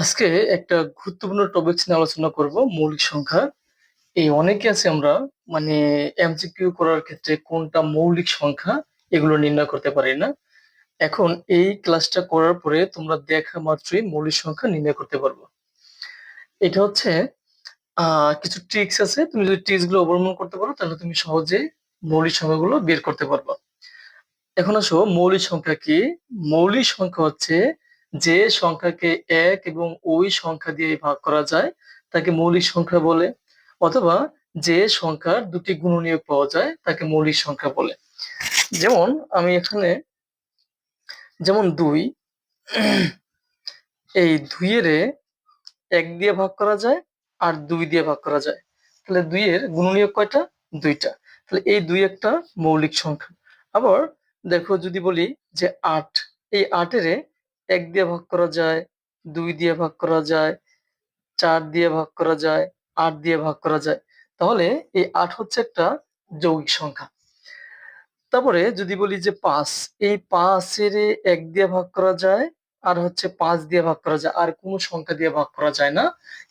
আজকে একটা গুরুত্বপূর্ণ টপিক নিয়ে আলোচনা করব, মৌলিক সংখ্যা। এই অনেকে আছে আমরা মানে এমসিকিউ করার ক্ষেত্রে কোনটা মৌলিক সংখ্যা, এগুলো নির্ণয় করতে পারি না। এখন এই ক্লাসটা করার পরে তোমরা দেখা মাত্রই মৌলিক সংখ্যা নির্ণয় করতে পারব। এটা হচ্ছে কিছু ট্রিক্স আছে তুমি যদি ট্রিক্সগুলো অবলম্বন করতে পারো, তাহলে তুমি সহজে মৌলিক সংখ্যাগুলো বের করতে পারবা। এখন আসো, মৌলিক সংখ্যা কি? মৌলিক সংখ্যা হচ্ছে যে সংখ্যাকে এক এবং ওই সংখ্যা দিয়ে ভাগ করা যায়, তাকে মৌলিক সংখ্যা বলে, অথবা যে সংখ্যার দুটি গুণনীয়ক পাওয়া যায়, তাকে মৌলিক সংখ্যা বলে। যেমন আমি এখানে, যেমন দুই, এই দুইয়ের এক দিয়ে ভাগ করা যায় আর দুই দিয়ে ভাগ করা যায়। তাহলে দুইয়ের গুণনীয়ক কয়টা? দুইটা। তাহলে এই দুই একটা মৌলিক সংখ্যা। আবার দেখো যদি বলি যে আট, এই আটের এক দিয়ে ভাগ করা যায়, দুই দিয়ে ভাগ করা যায়, চার দিয়ে ভাগ করা যায়, আট দিয়ে ভাগ করা যায়। তাহলে এই আট হচ্ছে একটা যৌগিক সংখ্যা। তারপরে যদি বলি যে পাঁচ, এই পাঁচের এক দিয়ে ভাগ করা যায় আর হচ্ছে পাঁচ দিয়ে ভাগ করা যায়, আর কোনো সংখ্যা দিয়ে ভাগ করা যায় না।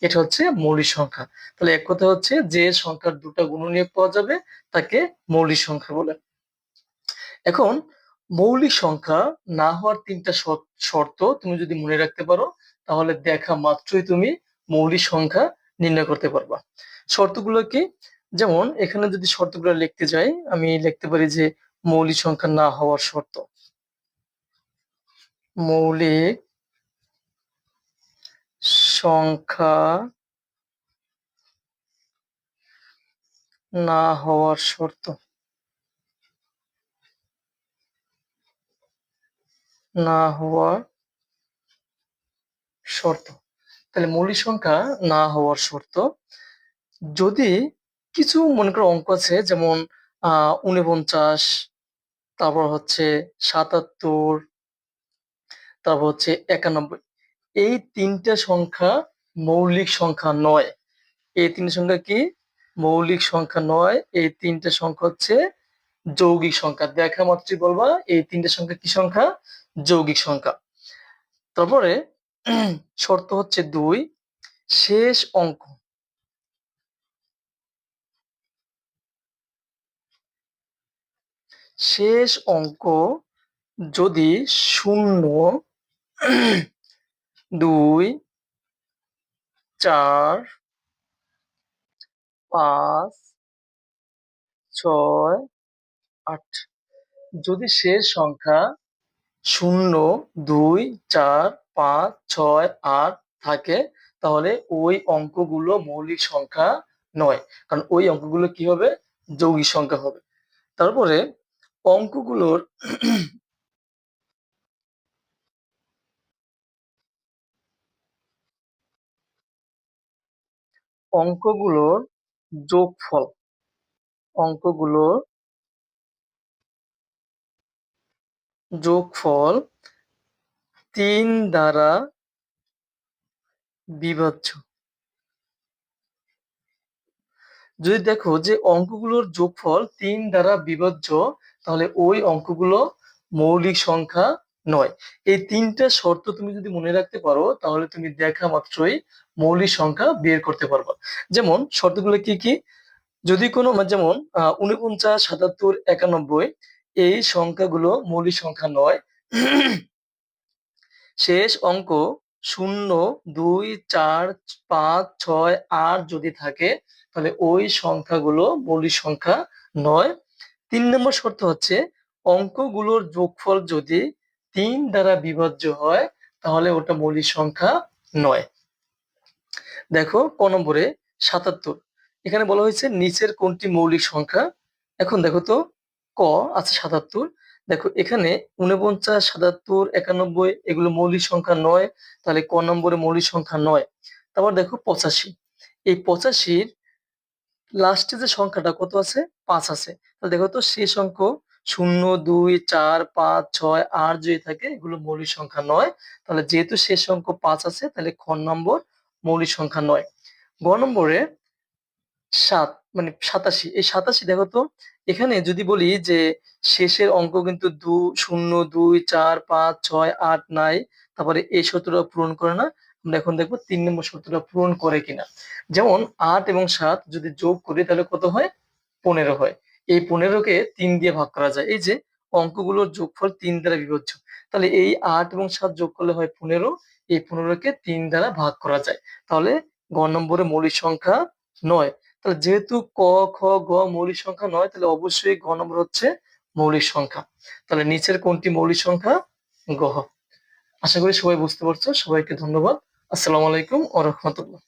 এটা হচ্ছে মৌলিক সংখ্যা। তাহলে এক কথা হচ্ছে যে সংখ্যার দুটা গুণনীয়ক পাওয়া যাবে, তাকে মৌলিক সংখ্যা বলে। এখন মৌলিক সংখ্যা না হওয়ার তিনটা শর্ত তুমি যদি মনে রাখতে পারো, তাহলে দেখা মাত্রই তুমি মৌলিক সংখ্যা নির্ণয় করতে পারবা। শর্তগুলো কি? যেমন, এখানে যদি শর্তগুলো লিখতে যাই, আমি লিখতে পারি যে মৌলিক সংখ্যা না হওয়ার শর্ত। মৌলিক সংখ্যা না হওয়ার শর্ত। না হওয়ার শর্ত। তাহলে মৌলিক সংখ্যা না হওয়ার শর্ত। যদি কিছু মনে করো অঙ্ক আছে, যেমন আহ উনপঞ্চাশ, তারপর হচ্ছে সাতাত্তর, তারপর হচ্ছে একানব্বই। এই তিনটা সংখ্যা মৌলিক সংখ্যা নয়। এই তিনটা সংখ্যা কি? মৌলিক সংখ্যা নয়। এই তিনটা সংখ্যা হচ্ছে যৌগিক সংখ্যা। দেখা মাত্রই বলবা? এই তিনটে সংখ্যা কি সংখ্যা? যৌগিক সংখ্যা। তারপরে শর্ত হচ্ছে দুই, শেষ অঙ্ক। শেষ অঙ্ক যদি শূন্য, দুই, চার, পাঁচ, ছয় আট। যদি শেষ সংখ্যা শূন্য, দুই, চার, পাঁচ, ছয়, আট থাকে, তাহলে ওই অঙ্কগুলো মৌলিক সংখ্যা নয়। কারণ ওই অঙ্কগুলো কি হবে? যৌগিক সংখ্যা হবে। তারপরে অঙ্কগুলোর অঙ্কগুলোর যোগফল, অঙ্কগুলোর যোগফল তিন দ্বারা বিভাজ্য। যদি দেখো যে অঙ্কগুলোর যোগফল তিন দ্বারা বিভাজ্য, তাহলে ওই অঙ্কগুলো মৌলিক সংখ্যা নয়। এই তিনটা শর্ত তুমি যদি মনে রাখতে পারো, তাহলে তুমি দেখা মাত্রই মৌলিক সংখ্যা বের করতে পারবা। যেমন শর্তগুলো কি কি? যদি কোনো, যেমন উনপঞ্চাশ সাতাত্তর, একানব্বই এই সংখ্যাগুলো মৌলিক সংখ্যা নয়। শেষ অঙ্ক শূন্য, দুই, চার, পাঁচ, ছয়, আট যদি থাকে, তাহলে ওই সংখ্যাগুলো মৌলিক সংখ্যা নয়। তিন নম্বর শর্ত হচ্ছে, অঙ্কগুলোর যোগফল যদি তিন দ্বারা বিভাজ্য হয়, তাহলে ওটা মৌলিক সংখ্যা নয়। দেখো, ক নম্বরে সাতাত্তর। এখানে বলা হয়েছে, নিচের কোনটি মৌলিক সংখ্যা? এখন দেখো তো ক আছে সাতাত্তর। দেখো, এখানে উনপঞ্চাশ, সাতাত্তর, একানব্বই, এগুলো মৌলিক সংখ্যা নয়, তাহলে ক নম্বরে মৌলিক সংখ্যা নয়। তারপর দেখো পঁচাশি। এই পঁচাশির লাস্টে যে সংখ্যাটা কত আছে? পাঁচ আছে। তাহলে দেখো তো শেষ অঙ্ক শূন্য, দুই, চার, পাঁচ, ছয়, আট যদি থাকে, এগুলো মৌলিক সংখ্যা নয়। তাহলে যেহেতু শেষ অঙ্ক পাঁচ আছে, তাহলে খ নম্বর মৌলিক সংখ্যা নয়। গ নম্বরে সাত মানে সাতাশি। এই সাতাশি দেখো তো, এখানে যদি বলি যে শেষের অঙ্ক কিন্তু দু, শূন্য, দুই, চার, পাঁচ, ছয়, আট নাই তারপরে এই সূত্রটা পূরণ করে না, আমরা এখন দেখব তিন নম্বর শর্তটা পূরণ করে কিনা। যেমন আট এবং সাত যদি যোগ করি তাহলে কত হয়? পনেরো হয়। এই পনেরোকে তিন দিয়ে ভাগ করা যায়। এই যে অঙ্কগুলোর যোগফল তিন দ্বারা বিভাজ্য তাহলে এই আট এবং সাত যোগ করলে হয় পনেরো, এই পনেরোকে তিন দ্বারা ভাগ করা যায়। তাহলে গ নম্বরে মৌলিক সংখ্যা নয়। তাহলে যেহেতু ক, খ, গ মৌলিক সংখ্যা নয়, তাহলে অবশ্যই ঘ নম্বর হচ্ছে মৌলিক সংখ্যা। তাহলে নিচের কোনটি মৌলিক সংখ্যা? গ। আশা করি সবাই বুঝতে পারছ। সবাইকে ধন্যবাদ। আসসালামু আলাইকুম ও রহমতুল্লাহ।